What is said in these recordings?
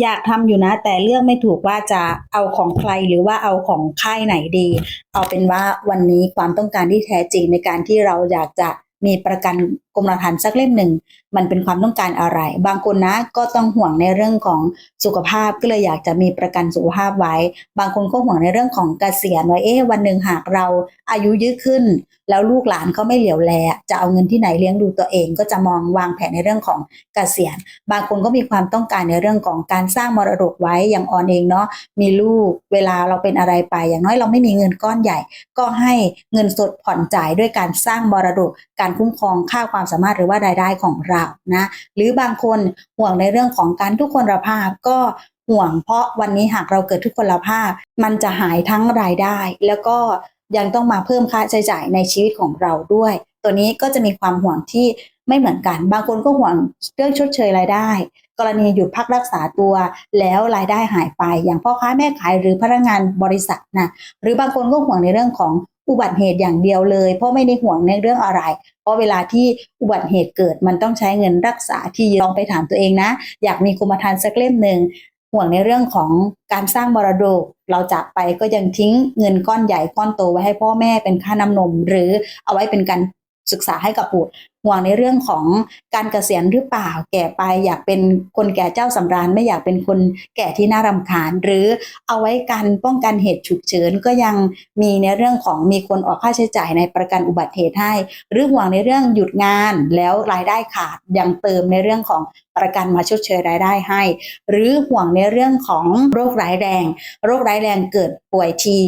อยากทำอยู่นะ แต่เลือกไม่ถูกว่าจะเอาของใครหรือว่าเอาของค่ายไหนดี เอาเป็นว่าวันนี้ความต้องการที่แท้จริงในการที่เราอยากจะมีประกัน กรมธรรม์สักเล่มหนึ่ง มันเป็นความต้องการอะไร บางคนนะก็ต้องห่วงในเรื่องของสุขภาพก็เลยอยากจะมีประกันสุขภาพไว้ บางคนก็ห่วงในเรื่องของเกษียณไว้เอ๊ะวันหนึ่งหากเราอายุยืดขึ้น แล้วลูกหลานเขาไม่เหลียวแล จะเอาเงินที่ไหนเลี้ยงดูตัวเอง ก็จะมองวางแผนในเรื่องของเกษียณ บางคนก็มีความต้องการในเรื่องของการสร้างมรดกไว้อย่างออนเองเนาะมีลูกเวลาเราเป็นอะไรไป อย่างน้อยเราไม่มีเงินก้อนใหญ่ ก็ให้เงินสดผ่อนจ่ายด้วยการสร้างมรดกการคุ้มครองค่าความสามารถหรือว่ารายได้ของเรานะหรือบางคนห่วงในเรื่องของการทุกคนภาพก็ห่วง เพราะวันนี้หากเราเกิดทุกคนภาพ มันจะหายทั้งรายได้ แล้วก็ยังต้องมาเพิ่มค่าใช้จ่ายในชีวิตของเราด้วย ตัวนี้ก็จะมีความห่วงที่ไม่เหมือนกัน บางคนก็ห่วงเรื่องชดเชยรายได้ กรณีหยุดพักรักษาตัว แล้วรายได้หายไป อย่างพ่อค้าแม่ขายหรือพนักงานบริษัทนะหรือบางคนก็ห่วงในเรื่องของ อุบัติเหตุอย่างเดียวเลย เพราะไม่ได้ห่วงในเรื่องอะไร เพราะเวลาที่อุบัติเหตุเกิดมันต้องใช้เงินรักษาที่ลองไปถามตัวเองนะ อยากมีกรมธรรม์สักเล่มหนึ่งห่วงในเรื่องของการสร้างมรดก เราจากไปก็ยังทิ้งเงินก้อนใหญ่ก้อนโตไว้ให้พ่อแม่เป็นค่าน้ำนม หรือเอาไว้เป็นการศึกษาให้กับบุตร ห่วงในเรื่องของการเกษียณหรือเปล่า แก่ไปอยากเป็นคนแก่เจ้าสำราญไม่อยากเป็นคนแก่ที่น่ารำคาญ หรือเอาไว้การป้องกันเหตุฉุกเฉินก็ยังมีในเรื่องของมีคนออกค่าใช้จ่ายในประกันอุบัติเหตุให้ หรือห่วงในเรื่องหยุดงานแล้วรายได้ขาดยังเติมในเรื่องของประกันมาชดเชยรายได้ให้ หรือห่วงในเรื่องของโรคร้ายแรง โรคร้ายแรงเกิดป่วยที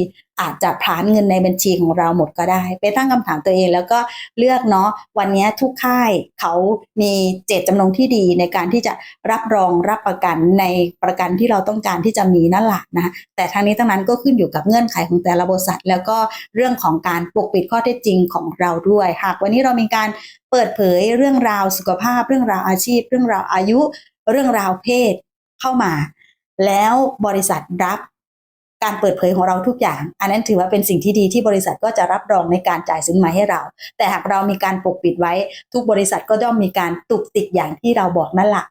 อาจจะผลาญเงินในบัญชีของเราหมดก็ได้ ไปตั้งคำถามตัวเองแล้วก็เลือกเนาะวันนี้ทุทุกค่ายเขามีเจตจำนงที่ดีในการที่จะรับรองรับประกันในประกันที่เราต้องการที่จะมีนั่นแหละนะแต่ทั้งนี้ทั้งนั้นก็ขึ้นอยู่กับเงื่อนไขของแต่ละบริษัท แล้วก็เรื่องของการปกปิดข้อเท็จจริงของเราด้วย หากวันนี้เรามีการเปิดเผยเรื่องราวสุขภาพ เรื่องราวอาชีพ เรื่องราวอายุ เรื่องราวเพศเข้ามา แล้วบริษัทรับ การเปิดเผยของเราทุกอย่าง อันนั้นถือว่าเป็นสิ่งที่ดีที่บริษัทก็จะรับรองในการจ่ายสินไหมให้เรา แต่หากเรามีการปกปิดไว้ ทุกบริษัทก็ย่อมมีการตุกติกอย่างที่เราบอกนั่นแหละ